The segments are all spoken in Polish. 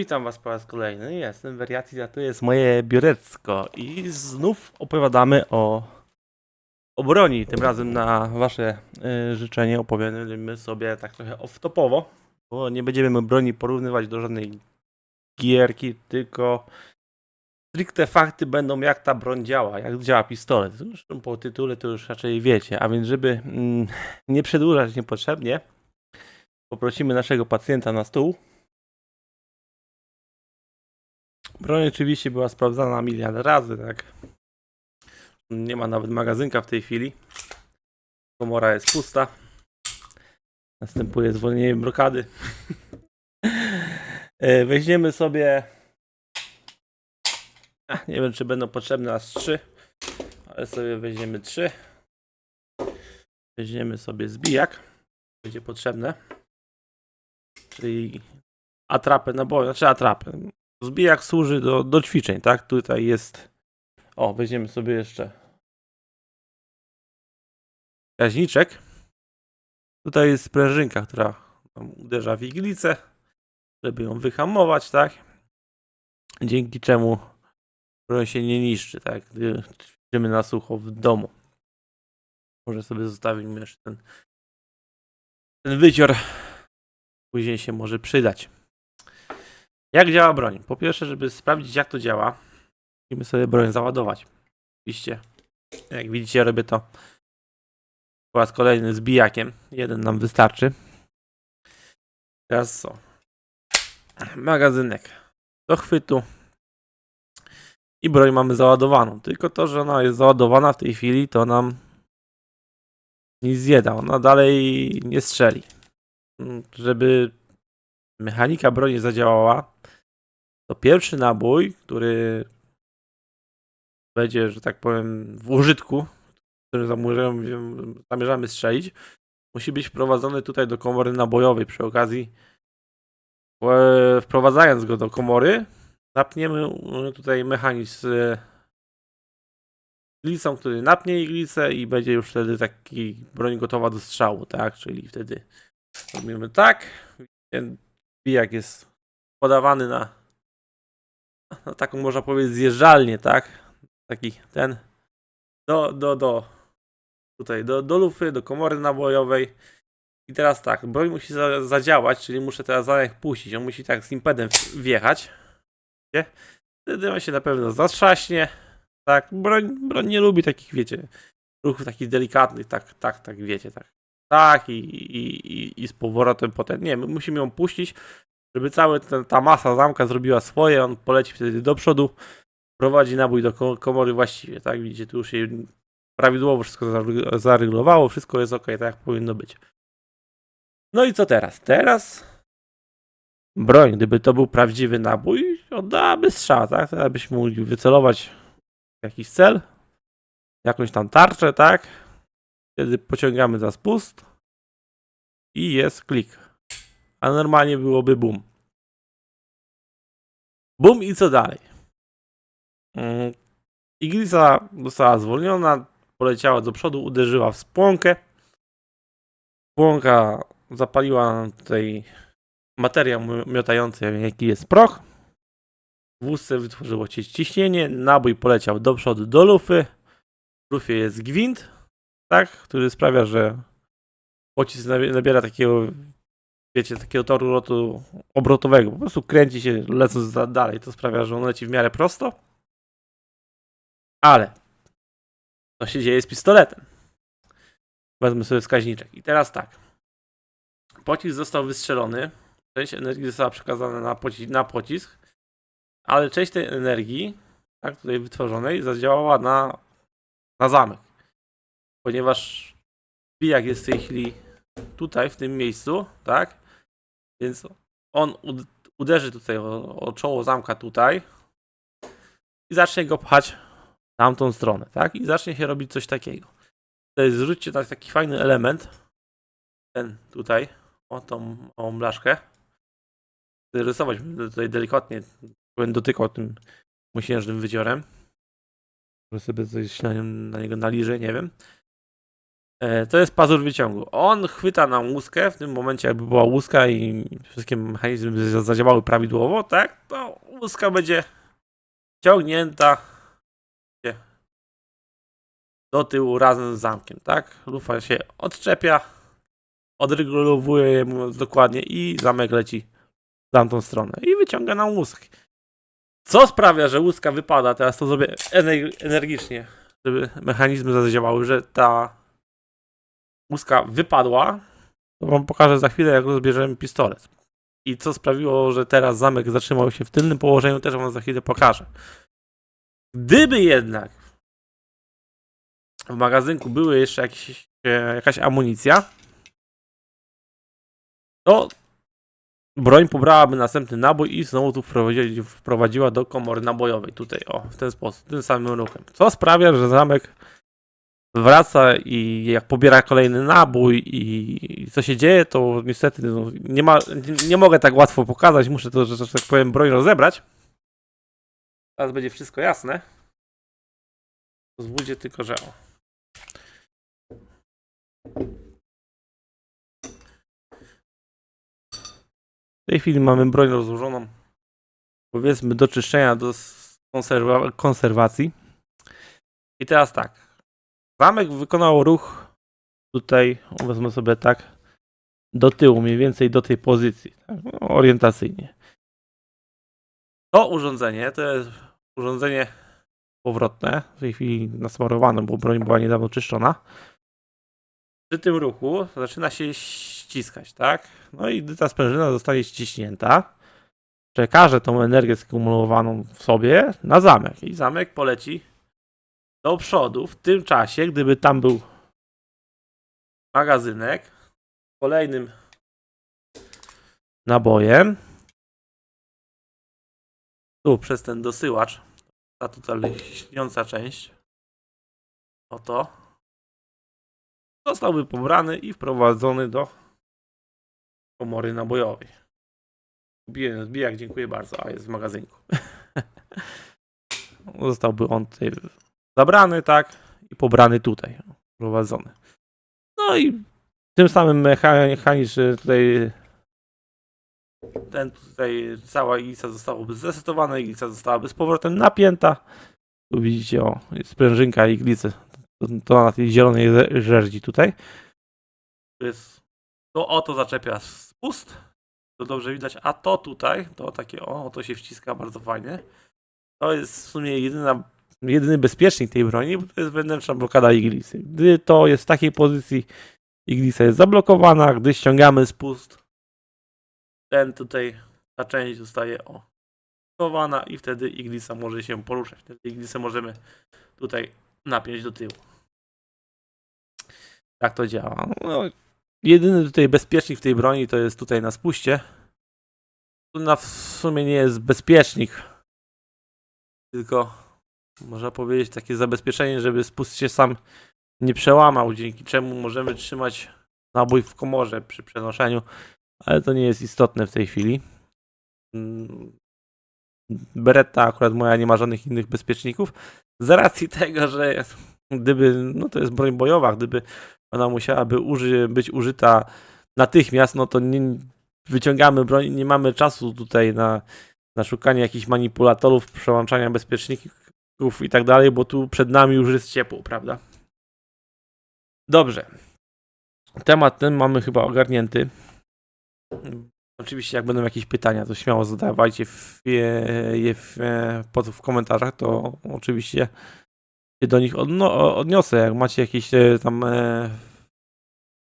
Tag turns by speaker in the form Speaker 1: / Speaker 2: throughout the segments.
Speaker 1: Witam Was po raz kolejny. Jestem Wariacji, a to jest moje biurecko. I znów opowiadamy o, o broni. Tym razem na Wasze y, życzenie opowiemy sobie tak trochę off-topowo, bo nie będziemy broni porównywać do żadnej gierki, tylko stricte fakty będą jak ta broń działa, jak działa pistolet. Zresztą po tytule to już raczej wiecie, a więc żeby mm, nie przedłużać niepotrzebnie, poprosimy naszego pacjenta na stół. Broń oczywiście była sprawdzana miliard razy, tak. Nie ma nawet magazynka w tej chwili. Komora jest pusta. Następuje zwolnienie blokady. E, Weźmiemy sobie. Nie wiem, czy będą potrzebne aż trzy, ale sobie weźmiemy trzy. Weźmiemy sobie zbijak. Będzie potrzebne. Czyli atrapę naboju, znaczy atrapę. Zbijak służy do, do ćwiczeń, tak? Tutaj jest. O, weźmiemy sobie jeszcze gaźniczek. Tutaj jest sprężynka, która uderza w iglicę, żeby ją wyhamować, tak? Dzięki czemu broń się nie niszczy, tak? Gdy ćwiczymy na sucho w domu. Może sobie zostawimy jeszcze ten, ten wycior. Później się może przydać. Jak działa broń? Po pierwsze, żeby sprawdzić jak to działa, musimy sobie broń załadować. Oczywiście, jak widzicie, robię to po raz kolejny z bijakiem. Jeden nam wystarczy. Teraz co? Magazynek do chwytu. I broń mamy załadowaną. Tylko to, że ona jest załadowana w tej chwili, to nam nic nie. Ona dalej nie strzeli. Żeby mechanika broni zadziałała, to pierwszy nabój, który będzie, że tak powiem, w użytku, który zamierzamy, strzelić, musi być wprowadzony tutaj do komory nabojowej. Przy okazji, e, wprowadzając go do komory, napniemy e, tutaj mechanizm iglicą, który napnie iglicę i będzie już wtedy taki broń gotowa do strzału, tak? Czyli wtedy robimy tak. Ten pijak jest podawany na, na taką można powiedzieć zjeżdżalnię, tak? Taki ten do, do, do tutaj do, do lufy, do komory nabojowej. I teraz tak, broń musi za, zadziałać, czyli muszę teraz zamek puścić. On musi tak z impedem wjechać. Nie? Wtedy on się na pewno zatrzaśnie. Tak, broń, broń nie lubi takich, wiecie, ruchów takich delikatnych, tak, tak, tak, wiecie, tak. Tak, i, i, i, i z powrotem potem. Nie, my musimy ją puścić, żeby cała ta masa zamka zrobiła swoje. On poleci wtedy do przodu, prowadzi nabój do ko- komory właściwie, tak? Widzicie, tu już się prawidłowo wszystko zaryg- zaregulowało, wszystko jest ok, tak jak powinno być. No i co teraz? Teraz broń, gdyby to był prawdziwy nabój, oddałaby strzał, tak? Teraz byśmy mogli wycelować jakiś cel, jakąś tam tarczę, tak? Wtedy pociągamy za spust i jest klik. A normalnie byłoby boom. Boom i co dalej? Mm, Iglica została zwolniona, poleciała do przodu, uderzyła w spłonkę. Spłonka zapaliła tutaj materiał mi- miotający, jaki jest proch. W wózce wytworzyło się ciśnienie, nabój poleciał do przodu do lufy. W lufie jest gwint, tak, który sprawia, że pocisk nabie- nabiera takiego, wiecie, takiego toru lotu obrotowego. Po prostu kręci się lecąc dalej. To sprawia, że on leci w miarę prosto. Ale co się dzieje z pistoletem? Wezmę sobie wskaźniczek. I teraz tak. Pocisk został wystrzelony. Część energii została przekazana na, poci- na pocisk, ale część tej energii, tak, tutaj wytworzonej, zadziałała na, na zamek. Ponieważ bijak jest w tej chwili tutaj, w tym miejscu, tak? Więc on ud- uderzy tutaj o, o czoło zamka tutaj i zacznie go pchać w tamtą stronę, tak? I zacznie się robić coś takiego. Tutaj zwróćcie na taki fajny element, ten tutaj, o tą małą blaszkę. Rysować tutaj delikatnie, będę dotykał tym mosiężnym wyciorem. Może sobie coś na, na niego naliżę, nie wiem. E, To jest pazur wyciągu. On chwyta nam łuskę, w tym momencie jakby była łuska i wszystkie mechanizmy zadziałały prawidłowo, tak? To łuska będzie ciągnięta do tyłu razem z zamkiem, tak? Lufa się odczepia, odregulowuje je mówiąc dokładnie i zamek leci w tamtą stronę i wyciąga nam łuskę. Co sprawia, że łuska wypada, teraz to zrobię ener- energicznie, żeby mechanizmy zadziałały, że ta łuska wypadła, to wam pokażę za chwilę, jak rozbierzemy pistolet. I co sprawiło, że teraz zamek zatrzymał się w tylnym położeniu, też wam za chwilę pokażę. Gdyby jednak w magazynku były jeszcze jakieś, e, jakaś amunicja, to broń pobrałaby następny nabój i znowu tu wprowadzi- wprowadziła do komory nabojowej. Tutaj, o, w ten sposób, tym samym ruchem. Co sprawia, że zamek wraca i jak pobiera kolejny nabój i, co się dzieje, to niestety no, nie, ma, nie, nie mogę tak łatwo pokazać, muszę to, że, że tak powiem, broń rozebrać. Teraz będzie wszystko jasne. Pozwólcie tylko, że. W tej chwili mamy broń rozłożoną, powiedzmy do czyszczenia, do konserwacji. I teraz tak. Zamek wykonał ruch tutaj, wezmę sobie tak, do tyłu, mniej więcej do tej pozycji, tak, no, orientacyjnie. To urządzenie to jest urządzenie powrotne, w tej chwili nasmarowane, bo broń była niedawno czyszczona. Przy tym ruchu zaczyna się ściskać, tak? No i gdy ta sprężyna zostanie ściśnięta, przekaże tą energię skumulowaną w sobie na zamek i zamek poleci do przodu. W tym czasie, gdyby tam był magazynek kolejnym nabojem, tu przez ten dosyłacz, ta tutaj śniąca część, oto, zostałby pobrany i wprowadzony do komory nabojowej. Zbiję zbijak, dziękuję bardzo, a jest w magazynku. Zostałby on tutaj zabrany, tak, i pobrany tutaj, prowadzony. No i tym samym mecha- mechanicznie tutaj ten tutaj cała iglica zostałaby zresetowana, iglica zostałaby z powrotem napięta. Tu widzicie, o, jest sprężynka iglicy. To, to na tej zielonej żerdzi tutaj. To jest, to oto zaczepia spust. To dobrze widać, a to tutaj, to takie, o, to się wciska bardzo fajnie. To jest w sumie jedyna jedyny bezpiecznik tej broni, bo to jest wewnętrzna blokada iglicy. Gdy to jest w takiej pozycji, iglica jest zablokowana, gdy ściągamy spust, ten tutaj, ta część zostaje o, blokowana i wtedy iglica może się poruszać. Wtedy iglicę możemy tutaj napiąć do tyłu. Tak to działa. No, jedyny tutaj bezpiecznik w tej broni to jest tutaj na spuście. Tu na w sumie nie jest bezpiecznik, tylko można powiedzieć takie zabezpieczenie, żeby spust się sam nie przełamał, dzięki czemu możemy trzymać nabój w komorze przy przenoszeniu, ale to nie jest istotne w tej chwili. Mm, Beretta akurat moja nie ma żadnych innych bezpieczników, z racji tego, że gdyby, no to jest broń bojowa, gdyby ona musiałaby uży, być użyta natychmiast, no to nie, wyciągamy broń nie mamy czasu tutaj na, na szukanie jakichś manipulatorów, przełączania bezpieczników i tak dalej, bo tu przed nami już jest ciepło, prawda? Dobrze. Temat ten mamy chyba ogarnięty. Oczywiście, jak będą jakieś pytania, to śmiało zadawajcie je w, e, pod, w komentarzach, to oczywiście się do nich odno, odniosę. Jak macie jakieś e, tam e,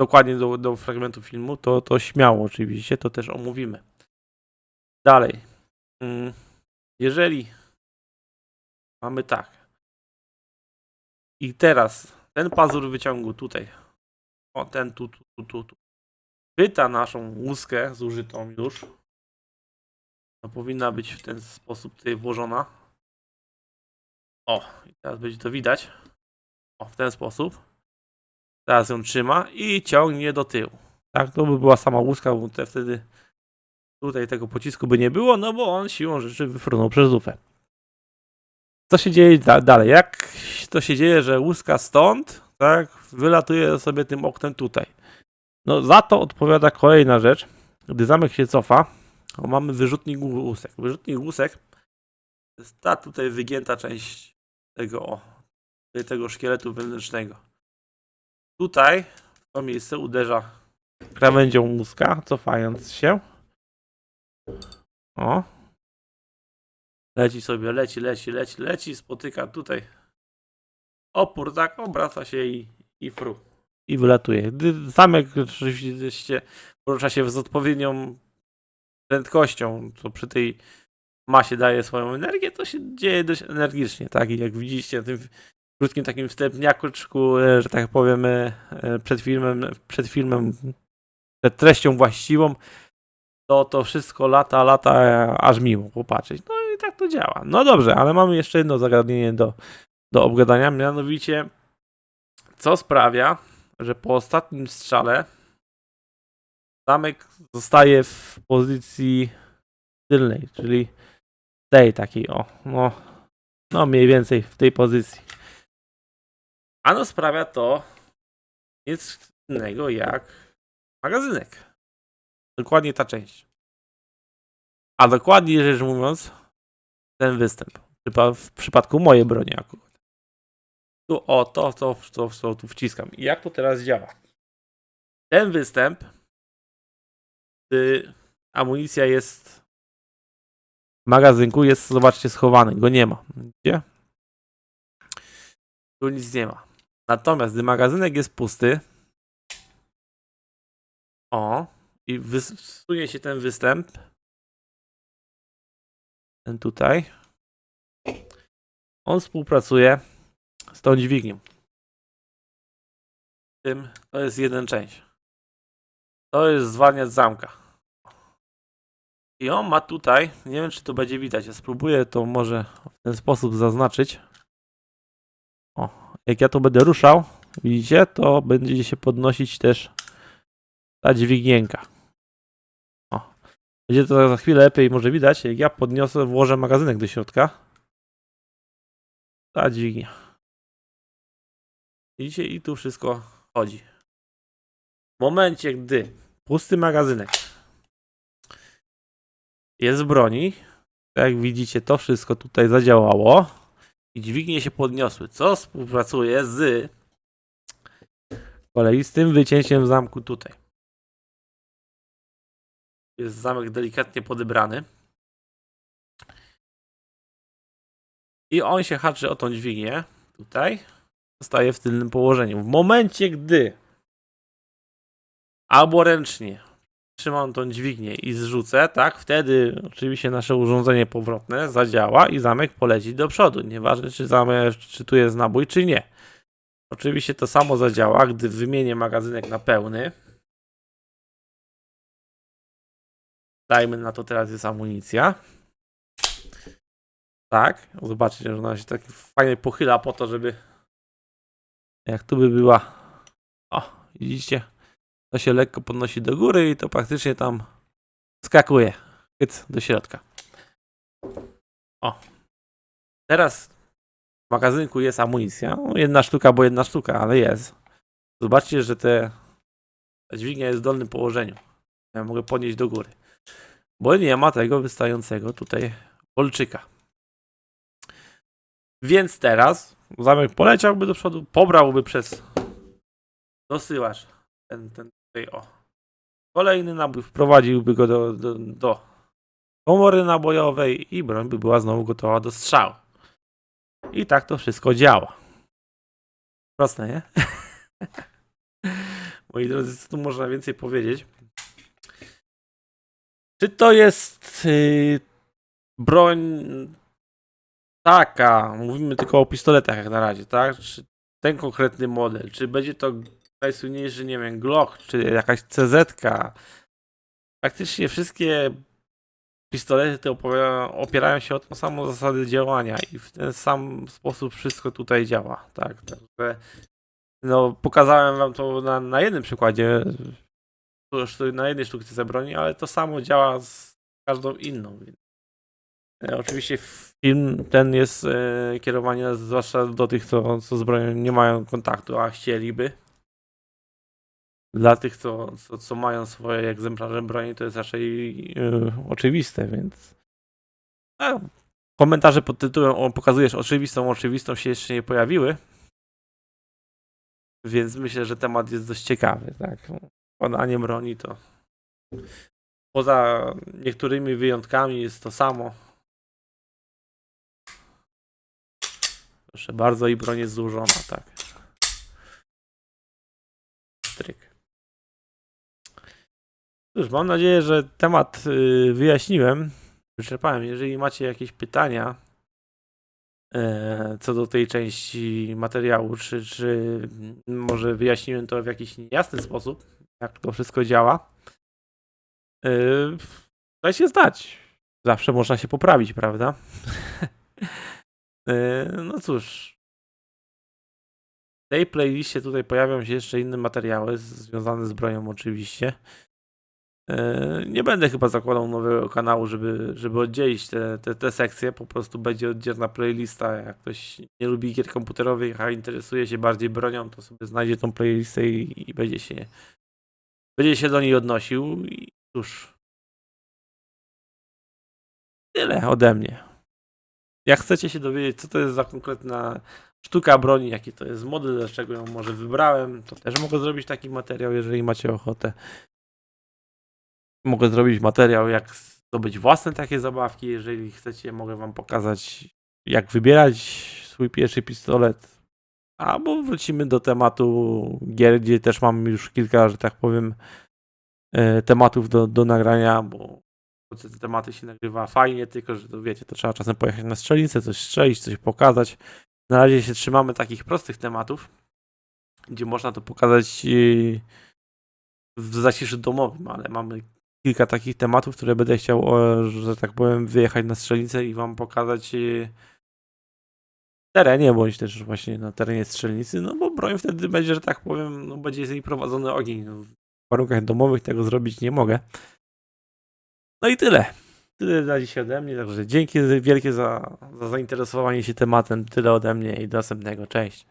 Speaker 1: dokładnie do, do fragmentu filmu, to, to śmiało oczywiście, to też omówimy. Dalej. Mm, Jeżeli mamy tak. I teraz ten pazur wyciągu tutaj. O, ten tu, tu, tu, tu. tu. Pyta naszą łuskę zużytą już. To powinna być w ten sposób tutaj włożona. O, i teraz będzie to widać. O, w ten sposób. Teraz ją trzyma i ciągnie do tyłu. Tak, to by była sama łuska, bo te wtedy tutaj tego pocisku by nie było, no bo on siłą rzeczy wyfrunął przez lufę. Co się dzieje da dalej? Jak to się dzieje, że łuska stąd tak, wylatuje sobie tym oknem tutaj. No za to odpowiada kolejna rzecz. Gdy zamek się cofa, mamy wyrzutnik łusek. Wyrzutnik łusek jest ta tutaj wygięta część tego, o, tego szkieletu wewnętrznego. Tutaj w to miejsce uderza krawędzią łuska, cofając się. O. Leci sobie, leci, leci, leci, leci, spotyka tutaj opór, tak, obraca się i, i fru. I wylatuje. Zamek oczywiście porusza się z odpowiednią prędkością, co przy tej masie daje swoją energię, to się dzieje dość energicznie, tak? I jak widzicie na tym krótkim takim wstępniaczku, e, że tak powiem, e, e, przed filmem, przed filmem, przed treścią właściwą, to to wszystko lata, lata, aż miło popatrzeć. No tak to działa. No dobrze, ale mamy jeszcze jedno zagadnienie do, do obgadania, mianowicie co sprawia, że po ostatnim strzale zamek zostaje w pozycji tylnej, czyli tej takiej, o, no, no mniej więcej w tej pozycji. Ano sprawia to nic innego jak magazynek. Dokładnie ta część. A dokładnie rzecz mówiąc, ten występ. W przypadku mojej broni akurat. Tu o, to, to, to, to tu wciskam. I jak to teraz działa? Ten występ, gdy amunicja jest w magazynku, jest, zobaczcie, schowany. Go nie ma. Gdzie? Tu nic nie ma. Natomiast gdy magazynek jest pusty, o, i wysuje się ten występ, ten tutaj, on współpracuje z tą dźwignią. Tym to jest jeden część. To jest zwalniacz zamka. I on ma tutaj, nie wiem czy to będzie widać, ja spróbuję to może w ten sposób zaznaczyć. O, jak ja to będę ruszał, widzicie, to będzie się podnosić też ta dźwignienka. Będzie to za chwilę lepiej może widać, jak ja podniosę, włożę magazynek do środka. Ta dźwignia. Widzicie, i tu wszystko chodzi. W momencie, gdy pusty magazynek jest broni, tak jak widzicie, to wszystko tutaj zadziałało i dźwignie się podniosły, co współpracuje z kolei z tym wycięciem zamku tutaj. Jest zamek delikatnie podebrany. I on się haczy o tą dźwignię tutaj zostaje w tylnym położeniu. W momencie, gdy albo ręcznie trzymam tą dźwignię i zrzucę, tak, wtedy oczywiście nasze urządzenie powrotne zadziała i zamek poleci do przodu. Nieważne, czy zamek, czy tu jest nabój, czy nie. Oczywiście to samo zadziała, gdy wymienię magazynek na pełny. Dajmy na to teraz jest amunicja. Tak, zobaczcie, że ona się tak fajnie pochyla po to, żeby jak tu by była. O, widzicie? To się lekko podnosi do góry i to praktycznie tam skakuje. Hyc do środka. O. Teraz w magazynku jest amunicja. No, jedna sztuka, bo jedna sztuka, ale jest. Zobaczcie, że te, ta dźwignia jest w dolnym położeniu. Ja mogę podnieść do góry. Bo nie ma tego wystającego tutaj kolczyka. Więc teraz zamek poleciałby do przodu, pobrałby przez dosyłacz ten, ten tutaj, o. Kolejny nabój wprowadziłby go do, do, do komory nabojowej i broń by była znowu gotowa do strzału. I tak to wszystko działa. Proste, nie? Moi drodzy, co tu można więcej powiedzieć? Czy to jest yy, broń taka, mówimy tylko o pistoletach jak na razie, tak? Czy ten konkretny model, czy będzie to najsłynniejszy, nie wiem, Glock, czy jakaś CZ. -ka. Praktycznie wszystkie pistolety te opierają się o tą samą zasadę działania i w ten sam sposób wszystko tutaj działa, tak? Także no, pokazałem wam to na, na jednym przykładzie, na jednej sztuce broni, ale to samo działa z każdą inną. E, Oczywiście film ten jest e, kierowany zwłaszcza do tych, co, co z bronią nie mają kontaktu, a chcieliby. Dla tych, co, co, co mają swoje egzemplarze broni, to jest raczej e, oczywiste, więc. A, komentarze pod tytułem o, pokazujesz oczywistą, oczywistą się jeszcze nie pojawiły. Więc myślę, że temat jest dość ciekawy, tak. Podanie broni to poza niektórymi wyjątkami jest to samo. Proszę bardzo, i broń jest złożona, tak. Stryk. Cóż, mam nadzieję, że temat y, wyjaśniłem, wyczerpałem. Jeżeli macie jakieś pytania e, co do tej części materiału, czy, czy może wyjaśniłem to w jakiś niejasny sposób, jak to wszystko działa, e, dajcie znać. Zawsze można się poprawić, prawda? E, No cóż. W tej playliście tutaj pojawią się jeszcze inne materiały związane z bronią oczywiście. E, Nie będę chyba zakładał nowego kanału, żeby, żeby oddzielić te, te, te sekcje. Po prostu będzie oddzielna playlista. Jak ktoś nie lubi gier komputerowych, a interesuje się bardziej bronią, to sobie znajdzie tą playlistę i, i będzie się będzie się do niej odnosił. I cóż. Tyle ode mnie. Jak chcecie się dowiedzieć, co to jest za konkretna sztuka broni, jaki to jest model, dlaczego ją może wybrałem, to też mogę zrobić taki materiał, jeżeli macie ochotę. Mogę zrobić materiał, jak zdobyć własne takie zabawki, jeżeli chcecie, mogę wam pokazać, jak wybierać swój pierwszy pistolet. Albo wrócimy do tematu gier, gdzie też mam już kilka, że tak powiem, e, tematów do, do nagrania, bo te tematy się nagrywa fajnie, tylko że to wiecie, to trzeba czasem pojechać na strzelnicę, coś strzelić, coś pokazać. Na razie się trzymamy takich prostych tematów, gdzie można to pokazać yy, w zaciszu domowym, ale mamy kilka takich tematów, które będę chciał, że tak powiem, wyjechać na strzelnicę i wam pokazać w terenie, bądź też właśnie na terenie strzelnicy, no bo broń wtedy będzie, że tak powiem, no będzie z niej prowadzony ogień. No, w warunkach domowych tego zrobić nie mogę. No i tyle. Tyle na dzisiaj ode mnie, także dzięki wielkie za, za zainteresowanie się tematem. Tyle ode mnie i do następnego. Cześć.